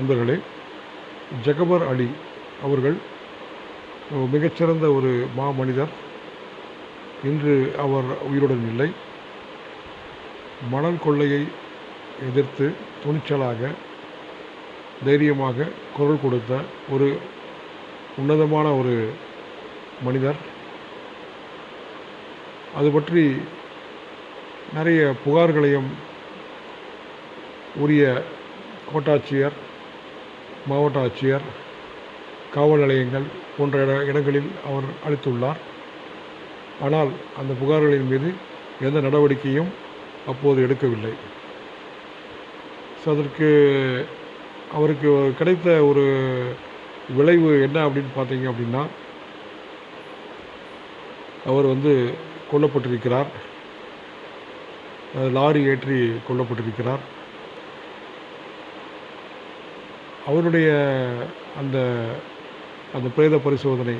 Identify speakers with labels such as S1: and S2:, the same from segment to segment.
S1: நண்பர்களே ஜகபர் அலி அவர்கள் மிகச்சிறந்த ஒரு மாமனிதர். இன்று அவர் உயிருடன் இல்லை. மணல் கொள்ளையை எதிர்த்து துணிச்சலாக தைரியமாக குரல் கொடுத்த ஒரு உன்னதமான ஒரு மனிதர். அது பற்றி நிறைய புகார்களையும் உரிய கோட்டாட்சியர் மாவட்ட ஆட்சியர் காவல் நிலையங்கள் போன்ற இட இடங்களில் அவர் அளித்துள்ளார். ஆனால் அந்த புகார்களின் மீது எந்த நடவடிக்கையும் அப்போது எடுக்கவில்லை. ஸோ அதற்கு அவருக்கு கிடைத்த ஒரு விளைவு என்ன அப்படின்னு பார்த்தீங்க அப்படின்னா அவர் வந்து கொல்லப்பட்டிருக்கிறார். லாரி ஏற்றி கொல்லப்பட்டிருக்கிறார். அவருடைய அந்த அந்த பிரேத பரிசோதனை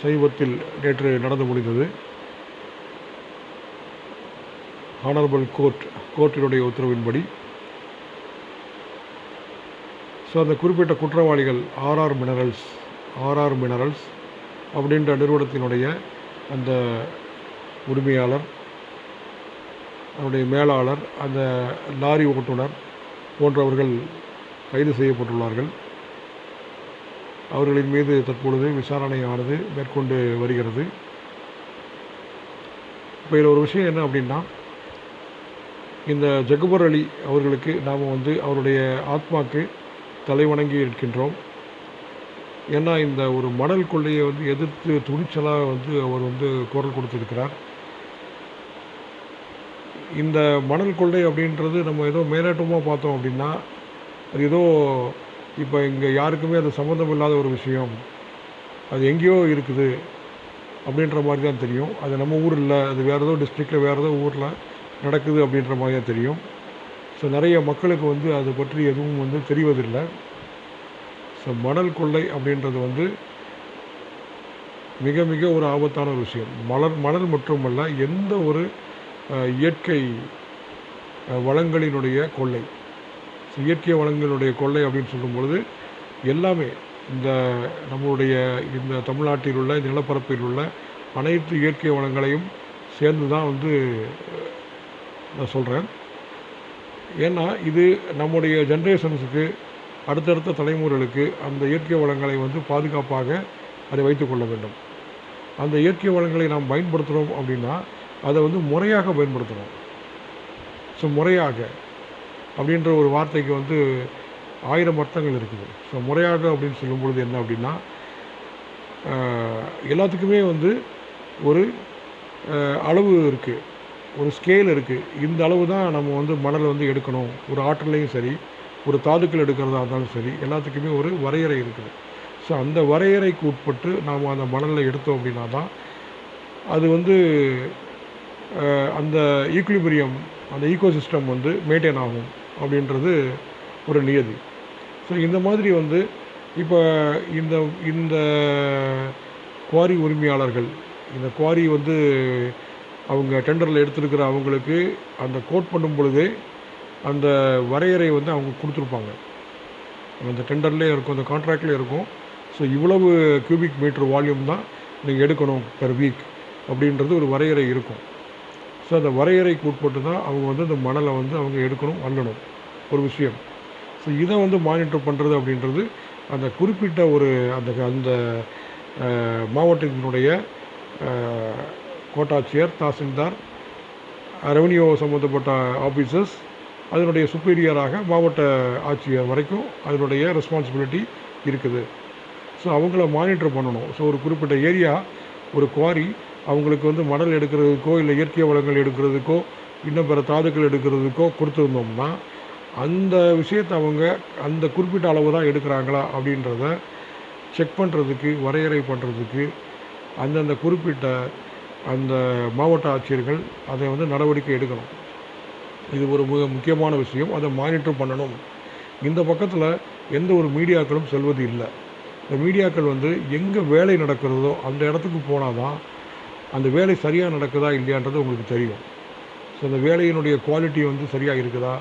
S1: சமீபத்தில் நேற்று நடந்து முடிந்தது. ஆனரபிள் கோர்ட் கோர்ட்டினுடைய உத்தரவின்படி. ஸோ அந்த குறிப்பிட்ட குற்றவாளிகள் ஆர்ஆர் மினரல்ஸ் ஆர்ஆர் மினரல்ஸ் அப்படின்ற நிறுவனத்தினுடைய அந்த உரிமையாளர் அவருடைய மேலாளர் அந்த லாரி ஓட்டுநர் போன்றவர்கள் கைது செய்யப்பட்டுள்ளார்கள். அவர்களின் மீது தற்பொழுது விசாரணையானது மேற்கொண்டு வருகிறது. இப்போ இதில் ஒரு விஷயம் என்ன அப்படின்னா இந்த ஜகுபர் அலி அவர்களுக்கு நாம் வந்து அவருடைய ஆத்மாக்கு தலைவணங்கி இருக்கின்றோம். ஏன்னா இந்த ஒரு மணல் கொள்ளையை வந்து எதிர்த்து துணிச்சலாக வந்து அவர் வந்து குரல் கொடுத்துருக்கிறார். இந்த மணல் கொள்ளை அப்படின்றது நம்ம ஏதோ மேலோட்டமாக பார்த்தோம் அப்படின்னா அது ஏதோ இப்போ இங்கே யாருக்குமே அது சம்மந்தம் இல்லாத ஒரு விஷயம். அது எங்கேயோ இருக்குது அப்படின்ற மாதிரி தான் தெரியும். அது நம்ம ஊர் இல்லை அது வேறு ஏதோ டிஸ்ட்ரிக்டில் வேறு ஏதோ ஊரில் நடக்குது அப்படின்ற மாதிரி தான் தெரியும். ஸோ நிறைய மக்களுக்கு வந்து அதை பற்றி எதுவும் வந்து தெரிவதில்லை. ஸோ மணல் கொள்ளை அப்படின்றது வந்து மிக மிக ஒரு ஆபத்தான ஒரு விஷயம். மலர் மணல் மட்டுமல்ல எந்த ஒரு இயற்கை வளங்களினுடைய கொள்ளை. இயற்கை வளங்களுடைய கொள்ளை அப்படின்னு சொல்லும் பொழுது எல்லாமே இந்த நம்மளுடைய இந்த தமிழ்நாட்டில் உள்ள நிலப்பரப்பில் உள்ள அனைத்து இயற்கை வளங்களையும் சேர்ந்து தான் வந்து நான் சொல்கிறேன் ஏன்னா இது நம்முடைய ஜென்ரேஷன்ஸுக்கு அடுத்தடுத்த தலைமுறைகளுக்கு அந்த இயற்கை வளங்களை வந்து பாதுகாப்பாக அதை வைத்துக்கொள்ள வேண்டும். அந்த இயற்கை வளங்களை நாம் பயன்படுத்துகிறோம் அப்படின்னா அதை வந்து முறையாக பயன்படுத்தணும் ஸோ முறையாக அப்படின்ற ஒரு வார்த்தைக்கு வந்து ஆயிரம் அர்த்தங்கள் இருக்குது. ஸோ முறையாக அப்படின்னு சொல்லும் பொழுது என்ன அப்படின்னா எல்லாத்துக்குமே வந்து ஒரு அளவு இருக்குது ஒரு ஸ்கேல் இருக்குது இந்த அளவு தான் நம்ம வந்து மணலை வந்து எடுக்கணும். ஒரு ஆற்றலையும் சரி ஒரு தாதுக்கள் எடுக்கிறதா இருந்தாலும் சரி எல்லாத்துக்குமே ஒரு வரையறை இருக்குது. ஸோ அந்த வரையறைக்கு உட்பட்டு நாம் அந்த மணலை எடுத்தோம் அப்படின்னா தான் அது வந்து அந்த ஈக்குலிபிரியம் அந்த ஈகோசிஸ்டம் வந்து மெயின்டைன் ஆகும். அப்படின்றது ஒரு நியதி. ஸோ இந்த மாதிரி வந்து இப்போ இந்த இந்த குவாரி உரிமையாளர்கள் இந்த குவாரி வந்து அவங்க டெண்டரில் எடுத்திருக்கிற அவங்களுக்கு அந்த கோட் பண்ணும் பொழுதே அந்த வரையறை வந்து அவங்க கொடுத்துருப்பாங்க. அந்த டெண்டர்லேயே இருக்கும் அந்த கான்ட்ராக்ட்லேயே இருக்கும். ஸோ இவ்வளவு கியூபிக் மீட்டர் வால்யூம் தான் நீங்கள் எடுக்கணும் பெர் வீக் அப்படின்றது ஒரு வரையறை இருக்கும். ஸோ அந்த வரையறைக்கு உட்பட்டு தான் அவங்க வந்து அந்த மணலை வந்து அவங்க எடுக்கணும் அள்ளணும் ஒரு விஷயம். ஸோ இதை வந்து மானிட்டர் பண்ணுறது அப்படின்றது அந்த குறிப்பிட்ட ஒரு அந்த அந்த மாவட்டத்தினுடைய கோட்டாட்சியர் தாசில்தார் ரெவன்யூ சம்மந்தப்பட்ட ஆஃபீஸர்ஸ் அதனுடைய சுப்பீரியராக மாவட்ட ஆட்சியர் வரைக்கும் அதனுடைய ரெஸ்பான்சிபிலிட்டி இருக்குது. ஸோ அவங்கள மானிட்டர் பண்ணணும். ஸோ ஒரு குறிப்பிட்ட ஏரியா ஒரு குவாரி அவங்களுக்கு வந்து மணல் எடுக்கிறதுக்கோ இல்லை இயற்கை வளங்கள் எடுக்கிறதுக்கோ இன்னும் பிற தாதுக்கள் எடுக்கிறதுக்கோ கொடுத்துருந்தோம்னா அந்த விஷயத்தை அவங்க அந்த குறிப்பிட்ட அளவு தான் எடுக்கிறாங்களா அப்படின்றத செக் பண்ணுறதுக்கு வரையறை பண்ணுறதுக்கு அந்தந்த குறிப்பிட்ட அந்த மாவட்ட ஆட்சியர்கள் அதை வந்து நடவடிக்கை எடுக்கணும். இது ஒரு மிக முக்கியமான விஷயம். அதை மானிட்டர் பண்ணணும். இந்த பக்கத்தில் எந்த ஒரு மீடியாக்களும் செல்வது இல்லை. இந்த மீடியாக்கள் வந்து எங்கே வேலை நடக்கிறதோ அந்த இடத்துக்கு போனால் தான் அந்த வேலை சரியாக நடக்குதா இல்லையான்றது உங்களுக்கு தெரியும். ஸோ அந்த வேலையினுடைய குவாலிட்டி வந்து சரியாக இருக்குதா?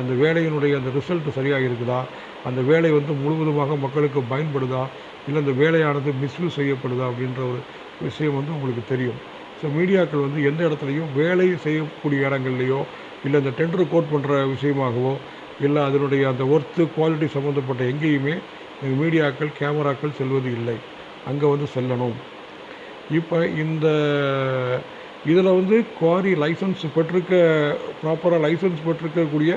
S1: அந்த வேலையினுடைய அந்த ரிசல்ட் சரியாக இருக்குதா? அந்த வேலை வந்து முழுவதுமாக மக்களுக்கு பயன்படுதா? இல்லை அந்த வேலையானது மிஸ்யூஸ் செய்யப்படுதா? அப்படின்ற ஒரு விஷயம் வந்து உங்களுக்கு தெரியும். ஸோ மீடியாக்கள் வந்து எந்த இடத்துலையும் வேலை செய்யக்கூடிய இடங்கள்லையோ இல்லை அந்த டெண்டர் கோட் பண்ணுற விஷயமாகவோ இல்லை அதனுடைய அந்த ஒர்த்து குவாலிட்டி சம்மந்தப்பட்ட எங்கேயுமே மீடியாக்கள் கேமராக்கள் செல்வது இல்லை அங்கே வந்து செல்லணும். இப்போ இந்த இதில் வந்து குவாரி லைசன்ஸ் பெற்றிருக்க ப்ராப்பராக லைசன்ஸ் பெற்றிருக்கக்கூடிய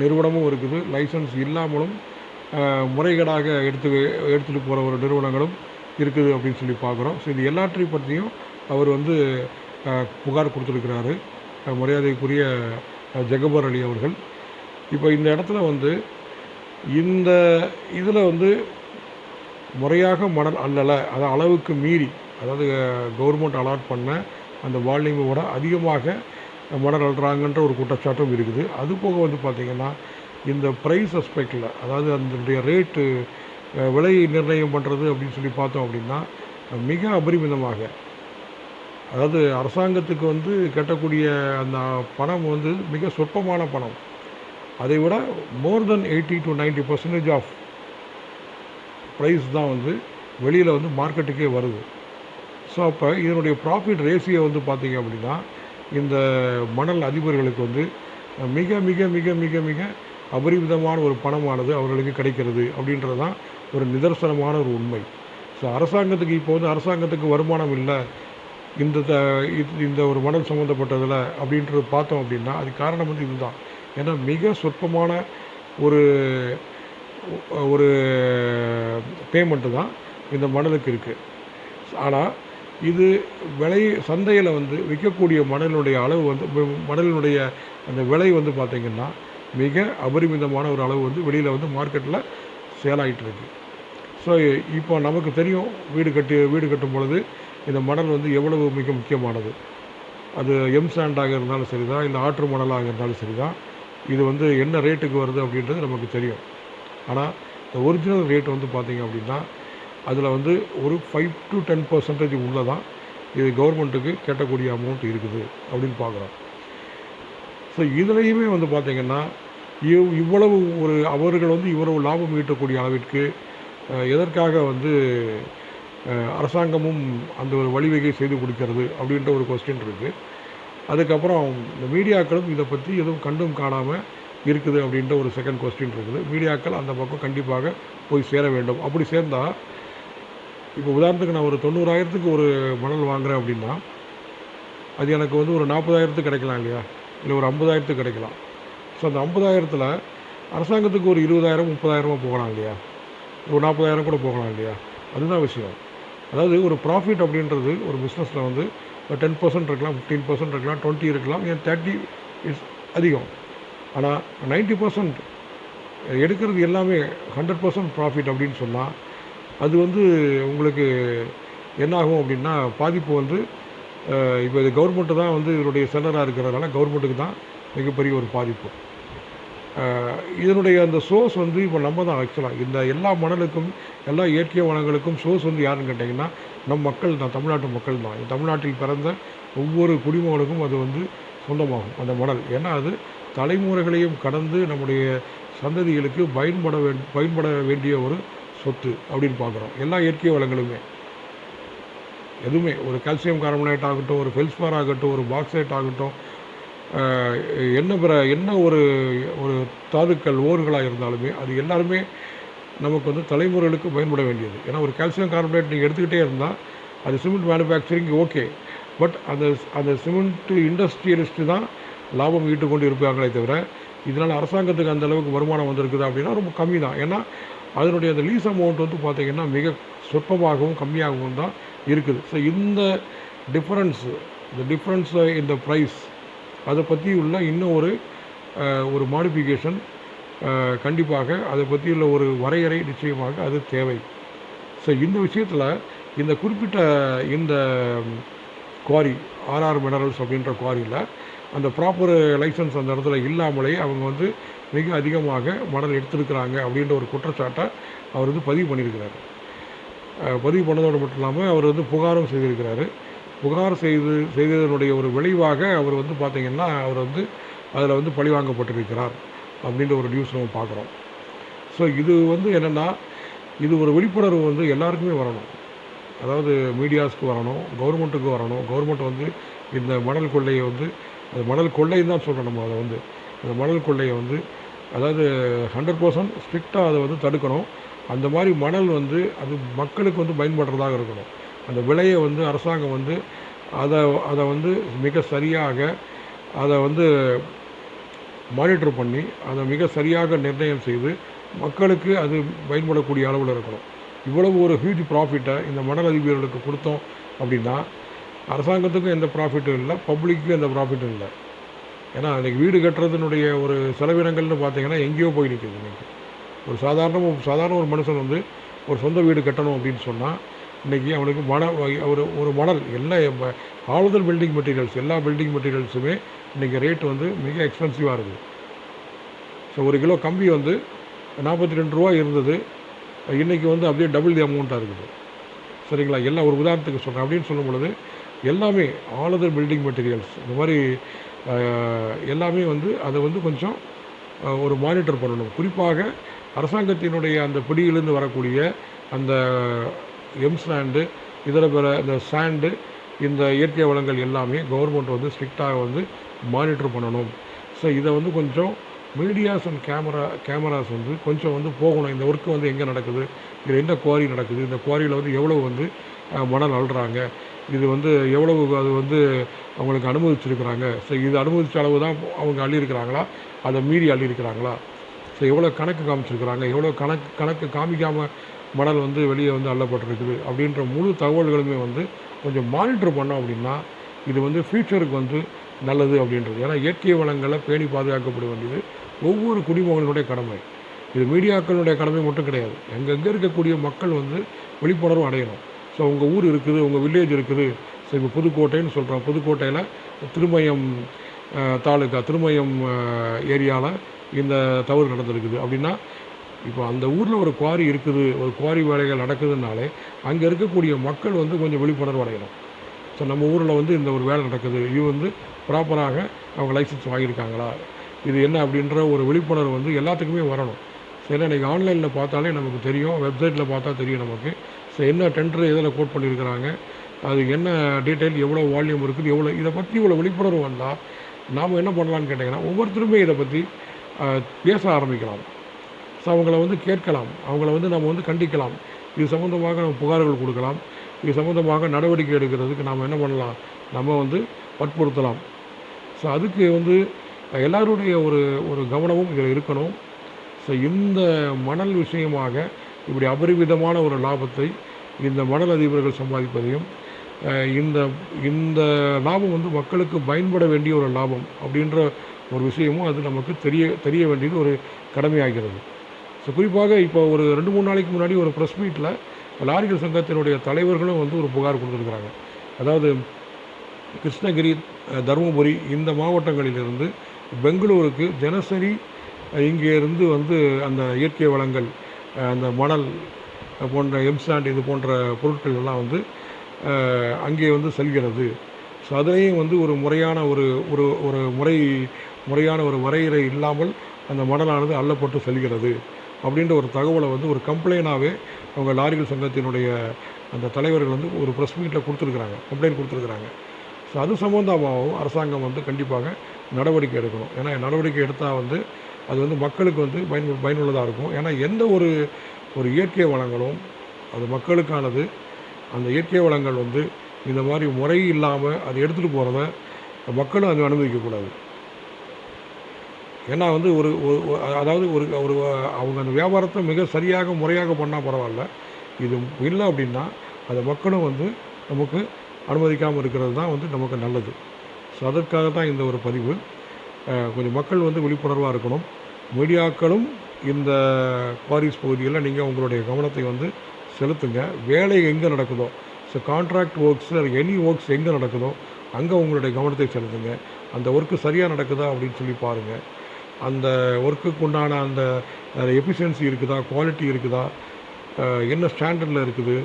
S1: நிறுவனமும் இருக்குது. லைசன்ஸ் இல்லாமலும் முறைகேடாக எடுத்து எடுத்துகிட்டு போகிற ஒரு நிறுவனங்களும் இருக்குது அப்படின்னு சொல்லி பார்க்குறோம் ஸோ இது எல்லாற்றையும் பற்றியும் அவர் வந்து புகார் கொடுத்துருக்கிறாரு. மரியாதைக்குரிய ஜெகபர் அலி அவர்கள். இப்போ இந்த இடத்துல வந்து இந்த இதில் வந்து முறையாக மணல் அல்லலை. அது அளவுக்கு மீறி அதாவது கவர்மெண்ட் அலாட் பண்ண அந்த வால்யூமை விட அதிகமாக மணல் அழுறாங்கன்ற ஒரு குற்றச்சாட்டும் இருக்குது. அது போக வந்து பார்த்திங்கன்னா இந்த ப்ரைஸ் அஸ்பெக்டில் அதாவது அதனுடைய ரேட்டு விலை நிர்ணயம் பண்ணுறது அப்படின்னு சொல்லி பார்த்தோம் அப்படின்னா மிக அபரிமிதமாக. அதாவது அரசாங்கத்துக்கு வந்து கட்டக்கூடிய அந்த பணம் வந்து மிக சொற்பமான பணம். அதை விட more than eighty to 90% percentage of price தான் வந்து வெளியில் வந்து மார்க்கெட்டுக்கே வருது. ஸோ அப்போ இதனுடைய ப்ராஃபிட் ரேஷியோ வந்து பார்த்தீங்க அப்படின்னா இந்த மணல் அதிபர்களுக்கு வந்து மிக மிக மிக மிக மிக அபரிமிதமான ஒரு பணமானது அவர்களுக்கு கிடைக்கிறது அப்படின்றது தான் ஒரு நிதர்சனமான ஒரு உண்மை. ஸோ அரசாங்கத்துக்கு இப்போ வந்து அரசாங்கத்துக்கு வருமானம் இல்லை. இந்த த- இந்த ஒரு மணல் சம்மந்தப்பட்டதில் அப்படின்றது பார்த்தோம் அப்படின்னா அது காரணம் வந்து இதுதான். ஏன்னா மிக சொற்பமான ஒரு ஒரு பேமெண்ட்டு தான் இந்த மணலுக்கு இருக்குது ஆனால் இது விலை சந்தையில் வந்து விற்கக்கூடிய மணலினுடைய அளவு வந்து மணலினுடைய அந்த விலை வந்து பார்த்திங்கன்னா மிக அபரிமிதமான ஒரு அளவு வந்து வெளியில் வந்து மார்க்கெட்டில் சேலாயிட்டு இருக்கு. ஸோ இப்போ நமக்கு தெரியும் வீடு கட்டி வீடு கட்டும் பொழுது இந்த மணல் வந்து எவ்வளவு மிக முக்கியமானது. அது எம் சாண்டாக இருந்தாலும் சரிதான் இல்லை ஆற்று மணலாக இருந்தாலும் சரிதான். இது வந்து என்ன ரேட்டுக்கு வருது அப்படின்றது நமக்கு தெரியும். ஆனால் இந்த ஒரிஜினல் ரேட் வந்து பார்த்தீங்க அப்படின்னா அதில் வந்து ஒரு ஃபைவ் டு டென் பர்சன்டேஜ் உள்ளே தான் இது கவர்மெண்ட்டுக்கு கேட்டக்கூடிய அமௌண்ட் இருக்குது அப்படின்னு பார்க்குறோம். ஸோ இதுலேயுமே வந்து பார்த்திங்கன்னா இவ் இவ்வளவு ஒரு அவர்கள் வந்து இவ்வளவு லாபம் ஈட்டக்கூடிய அளவிற்கு எதற்காக வந்து அரசாங்கமும் அந்த ஒரு வழிவகை செய்து கொடுக்கிறது அப்படின்ற ஒரு கொஸ்டின் இருக்குது அதுக்கப்புறம் இந்த மீடியாக்களும் இதை பற்றி எதுவும் கண்டும் காணாமல் இருக்குது அப்படின்ற ஒரு செகண்ட் கொஸ்டின் இருக்குது. மீடியாக்கள் அந்த பக்கம் கண்டிப்பாக போய் சேர வேண்டும். அப்படி சேர்ந்தால் இப்போ உதாரணத்துக்கு நான் ஒரு தொண்ணூறாயிரத்துக்கு ஒரு மணல் வாங்குறேன் அப்படின்னா அது எனக்கு வந்து ஒரு நாற்பதாயிரத்துக்கு கிடைக்கலாம் இல்லையா? இல்லை ஒரு ஐம்பதாயிரத்துக்கு கிடைக்கலாம். ஸோ அந்த ஐம்பதாயிரத்தில் அரசாங்கத்துக்கு ஒரு இருபதாயிரம் முப்பதாயிரமாக போகலாம் இல்லையா? ஒரு நாற்பதாயிரம் கூட போகலாம் இல்லையா? அதுதான் விஷயம். அதாவது ஒரு ப்ராஃபிட் அப்படின்றது ஒரு பிஸ்னஸில் வந்து டென் பர்சன்ட் இருக்கலாம் ஃபிஃப்டீன் பர்சன்ட் இருக்கலாம் டுவெண்ட்டி இருக்கலாம் ஏன் தேர்ட்டி இஸ் அதிகம். ஆனால் நைன்ட்டி பர்சன்ட் எடுக்கிறது எல்லாமே ஹண்ட்ரட் பர்சன்ட் ப்ராஃபிட் அப்படின்னு சொன்னால் அது வந்து உங்களுக்கு என்னாகும் அப்படின்னா பாதிப்பு வந்து இப்போ இது கவர்மெண்ட்டு தான் வந்து இதனுடைய செல்லராக இருக்கிறதுனால கவர்மெண்ட்டுக்கு தான் மிகப்பெரிய ஒரு பாதிப்பு. இதனுடைய அந்த சோர்ஸ் வந்து இப்போ நம்ம தான் ஆக்சுவலாக இந்த எல்லா மணலுக்கும் எல்லா இயற்கை வளங்களுக்கும் சோர்ஸ் வந்து யாருன்னு கேட்டிங்கன்னா நம் மக்கள் தான் தமிழ்நாட்டு மக்கள் தான். தமிழ்நாட்டில் பிறந்த ஒவ்வொரு குடிமகனுக்கும் அது வந்து சொந்தமாகும் அந்த மணல். ஏன்னா அது தலைமுறைகளையும் கடந்து நம்முடைய சந்ததிகளுக்கு பயன்பட வே பயன்பட வேண்டிய ஒரு சொத்து அப்படின்னு பார்க்குறோம். எல்லா இயற்கை வளங்களுமே. எதுவுமே. ஒரு கால்சியம் கார்பனேட் ஆகட்டும் ஒரு ஃபெல்ஸ்பார் ஆகட்டும் ஒரு பாக்ஸைட் ஆகட்டும் என்ன பிற என்ன ஒரு ஒரு தாதுக்கள் ஓர்களாக இருந்தாலுமே அது எல்லாருமே நமக்கு வந்து தலைமுறைகளுக்கு பயன்பட வேண்டியது. ஏன்னா ஒரு கால்சியம் கார்பனேட் நீங்கள் எடுத்துக்கிட்டே இருந்தால் அது சிமெண்ட் மேனுஃபேக்சரிங் ஓகே பட் அந்த அந்த சிமெண்ட் இண்டஸ்ட்ரியலிஸ்ட்டு தான் லாபம் ஈட்டு கொண்டு இருப்பாங்களே தவிர இதனால் அரசாங்கத்துக்கு அந்த அளவுக்கு வருமானம் வந்திருக்குது அப்படின்னா ரொம்ப கம்மி தான் ஏன்னா அதனுடைய அந்த லீஸ் அமௌண்ட் வந்து பார்த்திங்கன்னா மிக சொற்பமாகவும் கம்மியாகவும் தான் இருக்குது. ஸோ இந்த டிஃப்ரென்ஸு இந்த டிஃப்ரென்ஸ் இந்த ப்ரைஸ் அதை பற்றி உள்ள இன்னும் ஒரு ஒரு மாடிஃபிகேஷன் கண்டிப்பாக அதை பற்றியுள்ள ஒரு வரையறை நிச்சயமாக அது தேவை. ஸோ இந்த விஷயத்தில் இந்த குறிப்பிட்ட இந்த குவாரி ஆர்ஆர் மினரல்ஸ் அப்படின்ற குவாரியில் அந்த ப்ராப்பர் லைசன்ஸ் அந்த இடத்துல இல்லாமலே அவங்க வந்து மிக அதிகமாக மணல் எடுத்திருக்கிறாங்க அப்படின்ற ஒரு குற்றச்சாட்டை அவர் வந்து பதிவு பண்ணியிருக்கிறார். பதிவு பண்ணதோடு மட்டும் இல்லாமல் அவர் வந்து புகாரும் செய்திருக்கிறாரு. புகார் செய்து செய்ததனுடைய ஒரு விளைவாக அவர் வந்து பார்த்திங்கன்னா அவர் வந்து அதில் வந்து பழிவாங்கப்பட்டிருக்கிறார் அப்படின்ற ஒரு நியூஸ் நம்ம பார்க்குறோம் ஸோ இது வந்து என்னென்னா இது ஒரு விழிப்புணர்வு வந்து எல்லாருக்குமே வரணும். அதாவது மீடியாஸ்க்கு வரணும் கவர்மெண்ட்டுக்கு வரணும். கவர்மெண்ட் வந்து இந்த மணல் கொள்ளையை வந்து அந்த மணல் கொள்ளைன்னு தான் சொல்கிறோம் நம்ம அதை வந்து. இந்த மணல் கொள்ளையை வந்து அதாவது ஹண்ட்ரட் பர்சன்ட் ஸ்ட்ரிக்டாக அதை வந்து தடுக்கணும். அந்த மாதிரி மணல் வந்து அது மக்களுக்கு வந்து பயன்படுறதாக இருக்கணும். அந்த விலையை வந்து அரசாங்கம் வந்து அதை அதை வந்து மிக சரியாக அதை வந்து மானிட்டர் பண்ணி அதை மிக சரியாக நிர்ணயம் செய்து மக்களுக்கு அது பயன்படக்கூடிய அளவில் இருக்கணும். இவ்வளவு ஒரு ஹியூஜ் ப்ராஃபிட்டை இந்த மணல் அதிபர்களுக்கு கொடுத்தோம் அப்படின்னா அரசாங்கத்துக்கும் எந்த ப்ராஃபிட்டும் இல்லை பப்ளிக்கும் எந்த ப்ராஃபிட்டும் இல்லை. ஏன்னா அன்றைக்கி வீடு கட்டுறதுனுடைய ஒரு செலவினங்கள்னு பார்த்தீங்கன்னா எங்கேயோ போய் நிற்குது இன்றைக்கி ஒரு சாதாரண சாதாரண ஒரு மனுஷன் வந்து ஒரு சொந்த வீடு கட்டணும் அப்படின்னு சொன்னால் இன்றைக்கி அவனுக்கு மண ஒரு ஒரு மணல் எல்லா ஆளுதல் பில்டிங் மெட்டீரியல்ஸ் எல்லா பில்டிங் மெட்டீரியல்ஸுமே இன்றைக்கி ரேட் வந்து மிக எக்ஸ்பென்சிவாக இருக்குது. ஸோ ஒரு கிலோ கம்பி வந்து நாற்பத்தி ரெண்டு ரூபா இருந்தது. இன்றைக்கி வந்து அப்படியே டபுள் தி அமௌண்ட்டாக இருக்குது. சரிங்களா? எல்லாம் ஒரு உதாரணத்துக்கு சொல்கிறேன் அப்படின்னு சொல்லும் பொழுது எல்லாமே ஆளுதல் பில்டிங் மெட்டீரியல்ஸ் இந்த மாதிரி எல்லாமே வந்து அதை வந்து கொஞ்சம் ஒரு மானிட்டர் பண்ணணும். குறிப்பாக அரசாங்கத்தினுடைய அந்த பிடியிலிருந்து வரக்கூடிய அந்த எம் சாண்டு இதர பிற இந்த சாண்டு இந்த இயற்கை வளங்கள் எல்லாமே கவர்மெண்ட் வந்து ஸ்ட்ரிக்டாக வந்து மானிட்டர் பண்ணணும். ஸோ இதை வந்து கொஞ்சம் மீடியாஸ் அண்ட் கேமரா கேமராஸ் வந்து கொஞ்சம் வந்து போகணும். இந்த ஒர்க்கு வந்து எங்கே நடக்குது? இதில் என்ன குவாரி நடக்குது? இந்த குவாரியில் வந்து எவ்வளோ வந்து மணல் அழுறாங்க இது வந்து எவ்வளவு அது வந்து அவங்களுக்கு அனுமதிச்சிருக்கிறாங்க? ஸோ இது அனுமதிச்ச அளவு தான் அவங்க அள்ளியிருக்கிறாங்களா? அதை மீறி அள்ளியிருக்கிறாங்களா? ஸோ எவ்வளோ கணக்கு காமிச்சிருக்கிறாங்க? எவ்வளோ கணக்கு கணக்கு காமிக்காமல் மணல் வந்து வெளியே வந்து அள்ளப்பட்டிருக்குது? அப்படின்ற முழு தகவல்களுமே வந்து கொஞ்சம் மானிட்டர் பண்ணோம் அப்படின்னா இது வந்து ஃப்யூச்சருக்கு வந்து நல்லது அப்படின்றது. ஏன்னா இயற்கை வளங்களை பேணி பாதுகாக்கப்பட வேண்டியது ஒவ்வொரு குடிமகனுடைய கடமை. இது மீடியாக்களுடைய கடமை மட்டும் கிடையாது. எங்கெங்கே இருக்கக்கூடிய மக்கள் வந்து விழிப்புணர்வு அடையணும். ஸோ உங்கள் ஊர் இருக்குது உங்கள் வில்லேஜ் இருக்குது. ஸோ இப்போ புதுக்கோட்டைன்னு சொல்கிறோம் புதுக்கோட்டையில் திருமயம் தாலுக்கா திருமயம் ஏரியாவில் இந்த தவறு நடந்திருக்குது. அப்படின்னா இப்போ அந்த ஊரில் ஒரு குவாரி இருக்குது ஒரு குவாரி வேலைகள் நடக்குதுனாலே அங்கே இருக்கக்கூடிய மக்கள் வந்து கொஞ்சம் விழிப்புணர்வு அடையணும். ஸோ நம்ம ஊரில் வந்து இந்த ஒரு வேலை நடக்குது. இது வந்து ப்ராப்பராக அவங்க லைசன்ஸ் வாங்கியிருக்காங்களா? இது என்ன அப்படின்ற ஒரு விழிப்புணர்வு வந்து எல்லாத்துக்குமே வரணும். சரி இன்றைக்கி ஆன்லைனில் பார்த்தாலே நமக்கு தெரியும் வெப்சைட்டில் பார்த்தா தெரியும் நமக்கு. என்ன டெண்டர் இதில் கோட் பண்ணியிருக்கிறாங்க அது என்ன டீட்டெயில் எவ்வளோ வால்யூம் இருக்குது எவ்வளோ இதை பற்றி இவ்வளோ விழிப்புணர்வு வந்தால் நாம் என்ன பண்ணலான்னு கேட்டிங்கன்னா ஒவ்வொருத்தருமே இதை பற்றி பேச ஆரம்பிக்கலாம். ஸோ அவங்கள வந்து கேட்கலாம். அவங்கள வந்து நம்ம வந்து கண்டிக்கலாம். இது சம்மந்தமாக நம்ம புகார்கள் கொடுக்கலாம். இது சம்மந்தமாக நடவடிக்கை எடுக்கிறதுக்கு நாம் என்ன பண்ணலாம்? நம்ம வந்து வற்புறுத்தலாம். ஸோ அதுக்கு வந்து எல்லாருடைய ஒரு ஒரு கவனமும் இதில் இருக்கணும். ஸோ இந்த மணல் விஷயமாக இப்படி அபரிவிதமான ஒரு லாபத்தை இந்த மணல் அதிபர்கள் சம்பாதிப்பதையும் இந்த இந்த லாபம் வந்து மக்களுக்கு பயன்பட வேண்டிய ஒரு லாபம் அப்படின்ற ஒரு விஷயமும் அது நமக்கு தெரிய தெரிய வேண்டியது ஒரு கடமையாகிறது. ஸோ குறிப்பாக இப்போ ஒரு ரெண்டு மூணு நாளைக்கு முன்னாடி ஒரு ப்ரெஸ் மீட்டில் லாரிகள் சங்கத்தினுடைய தலைவர்களும் வந்து ஒரு புகார் கொடுத்துருக்குறாங்க. அதாவது கிருஷ்ணகிரி தருமபுரி இந்த மாவட்டங்களிலிருந்து பெங்களூருக்கு தினசரி இங்கேருந்து இங்கே இருந்து வந்து அந்த இயற்கை வளங்கள் அந்த மணல் போன்ற எம்சாண்ட் இது போன்ற பொருட்கள் எல்லாம் வந்து அங்கே வந்து செல்கிறது. ஸோ அதுலேயும் வந்து ஒரு முறையான ஒரு ஒரு ஒரு முறை முறையான ஒரு வரையறை இல்லாமல் அந்த மணலானது அள்ளப்பட்டு செல்கிறது. அப்படின்ற ஒரு தகவலை வந்து ஒரு கம்ப்ளைண்டாகவே அவங்க லாரிகள் சங்கத்தினுடைய அந்த தலைவர்கள் வந்து ஒரு ப்ரெஸ் மீட்டில் கொடுத்துருக்குறாங்க கம்ப்ளைண்ட் கொடுத்துருக்குறாங்க. ஸோ அது சம்மந்தமாகவும் அரசாங்கம் வந்து கண்டிப்பாக நடவடிக்கை எடுக்கணும். ஏன்னா நடவடிக்கை எடுத்தால் வந்து அது வந்து மக்களுக்கு வந்து பயன் பயனுள்ளதாக இருக்கும். ஏன்னா எந்த ஒரு ஒரு இயற்கை வளங்களும் அது மக்களுக்கானது. அந்த இயற்கை வளங்கள் வந்து இந்த மாதிரி முறை இல்லாமல் அதை எடுத்துகிட்டு போகிறத மக்களும் அது அனுமதிக்கக்கூடாது ஏன்னா வந்து ஒரு ஒரு- அதாவது ஒரு ஒரு அவங்க அந்த வியாபாரத்தை மிக சரியாக முறையாக பண்ணால் பரவாயில்ல. இது இல்லை அப்படின்னா அதை மக்களும் வந்து நமக்கு அனுமதிக்காமல் இருக்கிறது தான் வந்து நமக்கு நல்லது. ஸோ அதற்காக தான் இந்த ஒரு பதிவு. கொஞ்சம் மக்கள் வந்து விழிப்புணர்வாக இருக்கணும். மீடியாக்களும் இந்த பாரிஸ் பகுதியில் நீங்கள் உங்களுடைய கவனத்தை வந்து செலுத்துங்க. வேலை எங்கே நடக்குதோ so contract works any works எங்கே நடக்குதோ அங்கே உங்களுடைய கவனத்தை செலுத்துங்க. அந்த ஒர்க்கு சரியாக நடக்குதா அப்படின்னு சொல்லி பாருங்கள் அந்த ஒர்க்குக்கு உண்டான அந்த எஃபிஷியன்சி இருக்குதா குவாலிட்டி இருக்குதா என்ன ஸ்டாண்டர்டில் இருக்குது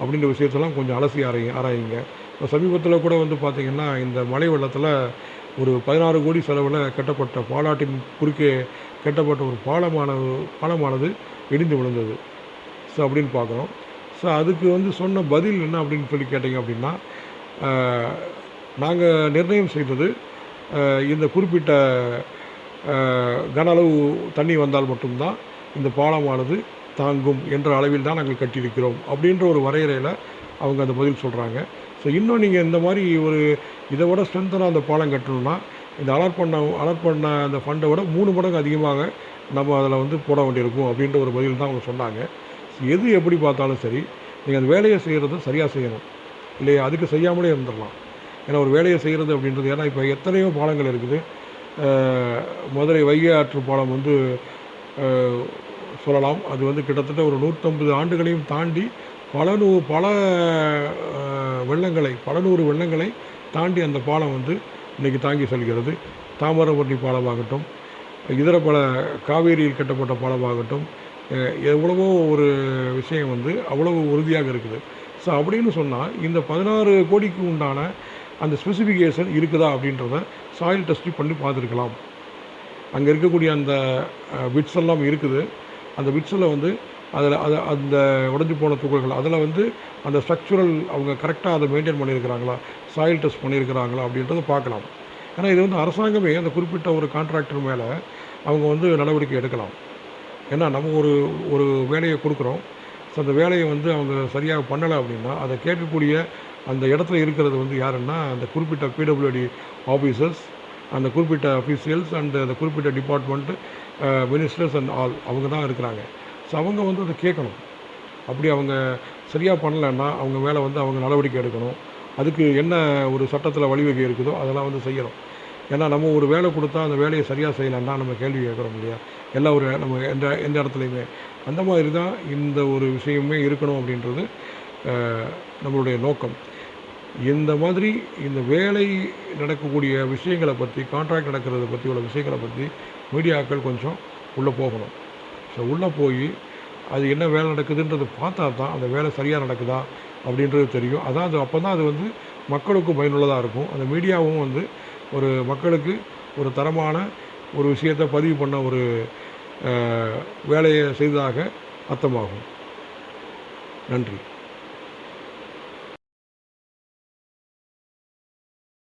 S1: அப்படின்ற விஷயத்தெல்லாம் கொஞ்சம் அலசி ஆராய் ஆராயுங்க. இப்போ சமீபத்தில் கூட வந்து பார்த்திங்கன்னா இந்த மழை வெள்ளத்தில் ஒரு பதினாறு கோடி செலவில் கட்டப்பட்ட பாலாற்றின் குறுக்கே கட்டப்பட்ட ஒரு பாலமானது பாலமானது இடிந்து விழுந்தது. ஸோ அப்படின்னு பார்க்குறோம். ஸோ அதுக்கு வந்து சொன்ன பதில் என்ன அப்படின்னு சொல்லி கேட்டிங்க அப்படின்னா நாங்கள் நிர்ணயம் செய்தது இந்த குறிப்பிட்ட கன அளவு தண்ணி வந்தால் மட்டும்தான் இந்த பாலமானது தாங்கும் என்ற அளவில் தான் நாங்கள் கட்டியிருக்கிறோம் அப்படின்ற ஒரு வரையறையில் அவங்க அந்த பதில் சொல்கிறாங்க ஸோ இன்னும் நீங்கள் இந்த மாதிரி ஒரு இதை விட ஸ்ட்ரென்த்தனாக அந்த பாலம் கட்டணும்னா இந்த அலாட் பண்ண அலாட் பண்ண அந்த ஃபண்டை விட மூணு மடங்கு அதிகமாக நம்ம அதில் வந்து போட வேண்டியிருக்கும் அப்படின்ற ஒரு பதில் தான் அவங்க சொன்னாங்க. எது எப்படி பார்த்தாலும் சரி நீங்கள் அந்த வேலையை செய்கிறத சரியாக செய்யணும். இல்லையா அதுக்கு செய்யாமலே இருந்துடலாம். ஏன்னா ஒரு வேலையை செய்கிறது அப்படின்றது ஏன்னா இப்போ எத்தனையோ பாலங்கள் இருக்குது. மதுரை வைகை ஆற்று பாலம் வந்து சொல்லலாம். அது வந்து கிட்டத்தட்ட ஒரு நூற்றம்பது ஆண்டுகளையும் தாண்டி பல நூ பல வெள்ளங்களை பல நூறு வெள்ளங்களை தாண்டி அந்த பாலம் வந்து இன்றைக்கி தாங்கி செல்கிறது. தாமிரபரணி பாலமாகட்டும் இதர பல காவேரியில் கட்டப்பட்ட பாலமாகட்டும் எவ்வளவோ ஒரு விஷயம் வந்து அவ்வளவு உறுதியாக இருக்குது. ஸோ அப்படின்னு சொன்னால் இந்த பதினாறு கோடிக்கு உண்டான அந்த ஸ்பெசிஃபிகேஷன் இருக்குதா அப்படின்றத சாயில் டெஸ்ட் பண்ணி பார்த்துருக்கலாம். அங்கே இருக்கக்கூடிய அந்த பிட்ஸ் எல்லாம் இருக்குது. அந்த பிட்ஸில் வந்து அதில் அது அந்த உடஞ்சி போன துகள்கள் அதில் வந்து அந்த ஸ்ட்ரக்சுரல் அவங்க கரெக்டாக அதை மெயின்டைன் பண்ணியிருக்கிறாங்களா? சாயில் டெஸ்ட் பண்ணியிருக்கிறாங்களா அப்படின்றத பார்க்கலாம். ஏன்னா இது வந்து அரசாங்கமே அந்த குறிப்பிட்ட ஒரு கான்ட்ராக்டர் மேலே அவங்க வந்து நடவடிக்கை எடுக்கலாம். ஏன்னா நம்ம ஒரு ஒரு வேலையை கொடுக்குறோம். ஸோ அந்த வேலையை வந்து அவங்க சரியாக பண்ணலை அப்படின்னா அதை கேட்கக்கூடிய அந்த இடத்துல இருக்கிறது வந்து யாருன்னா அந்த குறிப்பிட்ட பிடபிள்யூடி ஆஃபீஸர்ஸ் அந்த குறிப்பிட்ட அஃபீஷியல்ஸ் அண்ட் அந்த குறிப்பிட்ட டிபார்ட்மெண்ட்டு மினிஸ்டர்ஸ் அண்ட் ஆல் அவங்க தான் இருக்கிறாங்க. ஸோ அவங்க வந்து அதை கேட்கணும். அப்படி அவங்க சரியாக பண்ணலைன்னா அவங்க மேலே வந்து அவங்க நடவடிக்கை எடுக்கணும். அதுக்கு என்ன ஒரு சட்டத்தில் வழிவகை இருக்குதோ அதெல்லாம் வந்து செய்யணும். ஏன்னா நம்ம ஒரு வேலை கொடுத்தா அந்த வேலையை சரியாக செய்யலைன்னா நம்ம கேள்வி கேட்குறோம் இல்லையா? எல்லா ஒரு நம்ம எந்த எந்த இடத்துலையுமே. அந்த மாதிரி தான் இந்த ஒரு விஷயமே இருக்கணும் அப்படின்றது நம்மளுடைய நோக்கம். இந்த மாதிரி இந்த வேலை நடக்கக்கூடிய விஷயங்களை பற்றி கான்ட்ராக்ட் நடக்கிறத பற்றி உள்ள விஷயங்களை பற்றி மீடியாக்கள் கொஞ்சம் உள்ளே போகணும். ஸோ உள்ளே போய் அது என்ன வேலை நடக்குதுன்றது பார்த்தா தான் அந்த வேலை சரியாக நடக்குதா அப்படின்றது தெரியும். அதான் அது அப்போ தான் அது வந்து மக்களுக்கும் பயனுள்ளதாக இருக்கும். அந்த மீடியாவும் வந்து ஒரு மக்களுக்கு ஒரு தரமான ஒரு விஷயத்தை பதிவு பண்ண ஒரு வேலையை செய்ததாக அர்த்தமாகும். நன்றி.